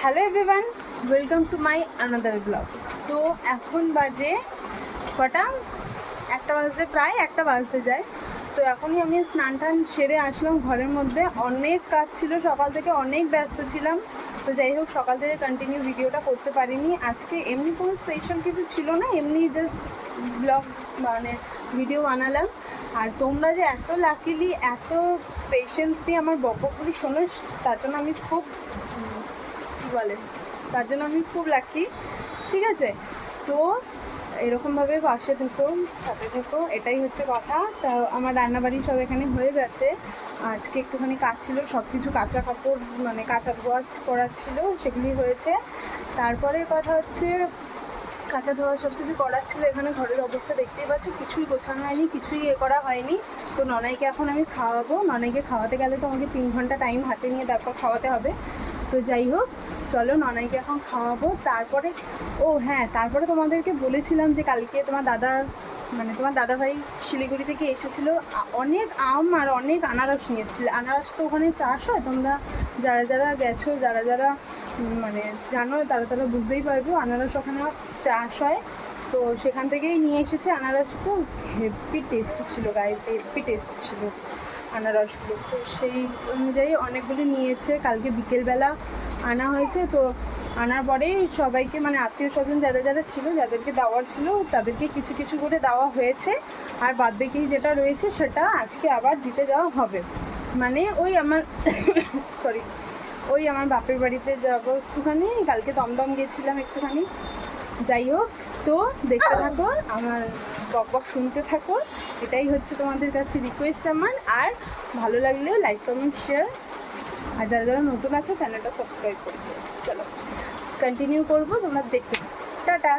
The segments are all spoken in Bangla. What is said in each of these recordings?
Hello everyone, welcome to my another blog. তো এখন বাজে কটা? একটা বাজতে প্রায় একটা বাজতে যায়। তো এখনই আমি স্নান টান সেরে আসলাম ঘরের মধ্যে। অনেক কাজ ছিল, সকাল থেকে অনেক ব্যস্ত ছিলাম। তো যাই হোক, সকাল থেকে কন্টিনিউ ভিডিওটা করতে পারিনি। আজকে এমনি কোনো স্পেশাল কিছু ছিল না, এমনি জাস্ট ব্লগ মানে ভিডিও বানালাম। আর তোমরা যে এত লাকিলি এত পেশেন্স দিয়ে আমার বকবকুড়ি শোনো তার জন্য আমি খুব বলে। তার জন্য আমি খুব লাকি ঠিক আছে? তো এরকমভাবে পাশে থেকো সাথে থেকো এটাই হচ্ছে কথা। তা আমার রান্নাবাড়ি সব এখানে হয়ে গেছে। আজকে একটুখানি কাজ ছিল সব কিছু কাঁচা কাপড় মানে কাঁচা ধোয়া করার ছিল সেগুলি হয়েছে। তারপরে কথা হচ্ছে, কাঁচা ধোয়া সব কিছু করার ছিল, এখানে ঘরের অবস্থা দেখতেই পাচ্ছ, কিছুই গোছানো হয়নি, কিছুই এ করা হয়নি। তো ননাইকে এখন আমি খাওয়াবো। ননাইকে খাওয়াতে গেলে তো আমাকে তিন ঘণ্টা টাইম হাতে নিয়ে তারপর খাওয়াতে হবে। তো যাই হোক, চলো ননাইকে এখন খাওয়াবো। তারপরে, ও হ্যাঁ তারপরে তোমাদেরকে বলেছিলাম যে কালকে তোমার দাদা মানে তোমার দাদা ভাই শিলিগুড়ি থেকে এসেছিল। অনেক আম আর অনেক আনারস নিয়ে এসেছিল। আনারস তো ওখানে চাষ হয়, তোমরা যারা যারা গেছো, যারা যারা মানে জানো, তারা তারা বুঝতেই পারবে, আনারস ওখানে চাষ হয়। তো সেখান থেকেই নিয়ে এসেছে আনারস। তো হেভি টেস্ট ছিল গাইস হেভি টেস্ট ছিল। আনারসগুলো। তো সেই অনুযায়ী অনেকগুলো নিয়েছে। কালকে বিকেলবেলা আনা হয়েছে। তো আনার পরেই সবাইকে মানে আত্মীয় স্বজন যারা যারা ছিল, যাদেরকে দেওয়ার ছিল, তাদেরকে কিছু কিছু করে দেওয়া হয়েছে। আর বাদ বাকি যেটা রয়েছে, সেটা আজকে আবার দিতে যাওয়া হবে। মানে ওই আমার সরি ওই আমার বাপের বাড়িতে যাব একটুখানি। কালকে দমদম গেছিলাম একটুখানি। যাই হোক তো দেখতে থাকো, আমার বক বক শুনতে থাকো। এটাই হচ্ছে তোমাদের কাছে রিকোয়েস্ট আমার। আর ভালো লাগলেও লাইক কমেন্ট শেয়ার আর যারা যারা নতুন আছে চ্যানেলটা সাবস্ক্রাইব করে দিও। চলো কন্টিনিউ করব, তোমরা দেখতে টাটা।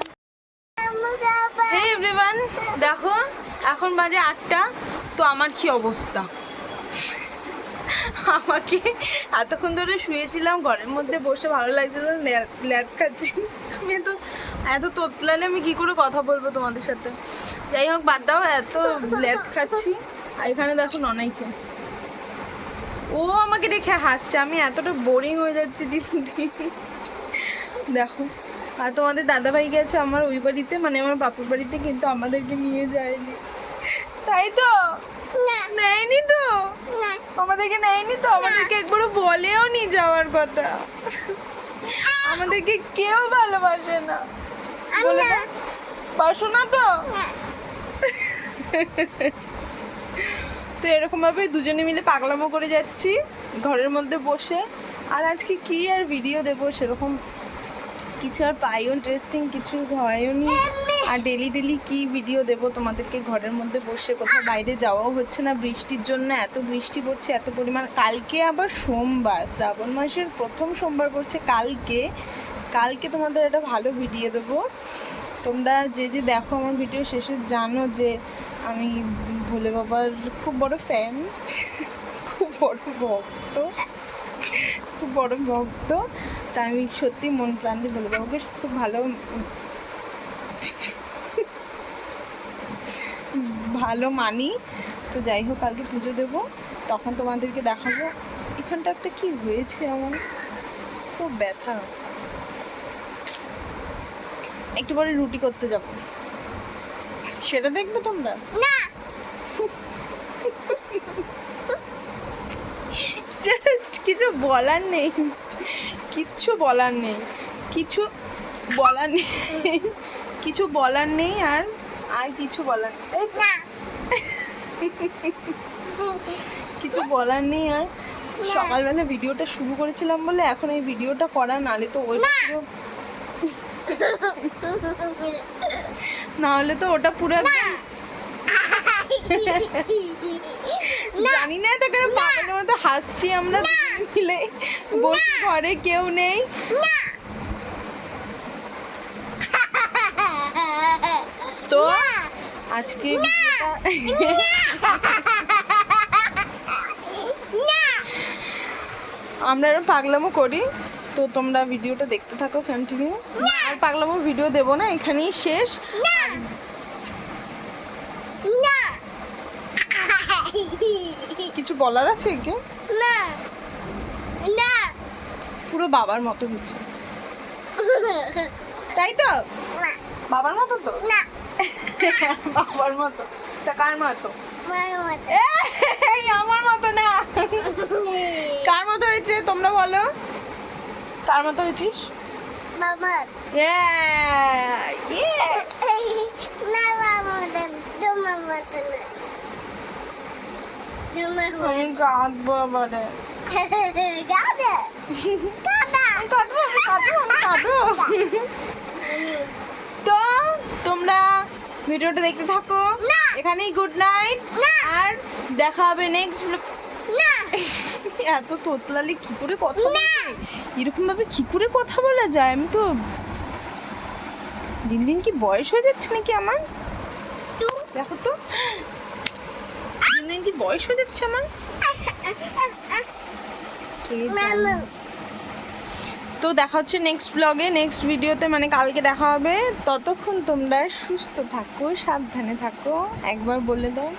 হে এভরিওয়ান দেখো, এখন বাজে আটটা, তো আমার কি অবস্থা? আমাকে এতক্ষণ ধরে শুয়েছিলাম, ঘরের মধ্যে বসে ভালো লাগছিল, ল্যাদ খাচ্ছি। আমি এত এত তোতলালে আমি কি করে কথা বলব তোমাদের সাথে? যাই হোক, বাদ দাও, এত ল্যাদ খাচ্ছি। আর এখানে দেখো ননাইকে। ও আমাকে দেখে হাসছে, আমি এতটা বোরিং হয়ে যাচ্ছি দিন। দেখো, আর তোমাদের দাদাভাই গেছে আমার ওই বাড়িতে মানে আমার বাপুর বাড়িতে, কিন্তু আমাদেরকে নিয়ে যায়নি। তাই তো? নেয়নি তো? আমাদেরকে নেয়নি তো? আমাদেরকে একবারও বলেও নি যাওয়ার কথা। আমাদেরকে কেউ ভালোবাসে না। বাসো না। তো? তো এরকম ভাবে দুজনে মিলে পাগলামো করে যাচ্ছি ঘরের মধ্যে বসে। আর আজকে কি আর ভিডিও দেবো সেরকম কিছু আর পাইও ইন্টারেস্টিং কিছু হয়ও নি। আর ডেলি ডেলি কি ভিডিও দেব তোমাদেরকে ঘরের মধ্যে বসে? কোথাও বাইরে যাওয়াও হচ্ছে না বৃষ্টির জন্য, এত বৃষ্টি পড়ছে, এত পরিমাণ। কালকে আবার সোমবার, শ্রাবণ মাসের প্রথম সোমবার পড়ছে কালকে। কালকে তোমাদের একটা ভালো ভিডিও দেবো। তোমরা যে যে দেখো আমার ভিডিও শেষে জানো যে, আমি ভোলে বাবার খুব বড় ফ্যান খুব বড় ভক্ত। খুব বড় ভক্ত। তা আমি সত্যি মন প্রাণ দিয়ে ভোলে বাবাকে খুব ভালো। ভালো মানি। তো যাই হোক কালকে পুজো দেবো। তখন তোমাদেরকে দেখাবো। এখানটা একটা কি হয়েছে আমার? খুব ব্যথা। একটু পরে রুটি করতে যাব। সেটা দেখবে তোমরা? না। জাস্ট কিছু বলার নেই। কিচ্ছু বলার নেই। কিছু বলার নেই। কিছু বলার নেই আর আর কিছু বলার কিছু বলার নেই আর সকালবেলা ভিডিওটা শুরু করেছিলাম বলে এখন এই ভিডিওটা করা নালে তো ওই না হলে তো ওটা পুরো জানি না তো কেন পাগলের মতো হাসছি আমরা। মিলে বসে ঘরে কেউ নেই। তো আজকে আমরা এরকম পাগলামো করি তো তোমরা ভিডিওটা দেখতে থাকো কন্টিনিউ আর পাগলামো ভিডিও দেবো না এখানেই শেষ। কিছু বলার আছে কি না। না। পুরো বাবার মতো হচ্ছে। তাই তো? বাবার মতো তো? না। বাবার মতো। তা কার মতো? এই আমার মতো না। কার মতো হয়েছে তোমরা বলো? কার মতো হয়েছিস? বাবার! না বাবার তোমার মতো না। তোমার কাঁদবো এবারে আমি কাঁদবো কাঁদবো কাঁদবো তো তোমরা ভিডিওটা দেখতে থাকো। এখানেই গুড নাইট। আর দেখা হবে নেক্সট না। এত তোতলালে কি করে কথা এরকম ভাবে কি করে কথা বলা যায়? আমি তো দিন দিন কি বয়স হয়ে যাচ্ছে নাকি আমার? তু? দেখো তো। দিন দিন কি বয়স হয়ে যাচ্ছে আমার? তো দেখা হচ্ছে নেক্সট ব্লগে নেক্সট ভিডিওতে মানে কালকে দেখা হবে। ততক্ষণ তোমরা সুস্থ থাকো সাবধানে থাকো। একবার বলে দাও।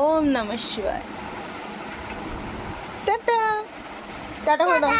ওম নমঃ শিবায়। টাটা। টাটা করে দাও।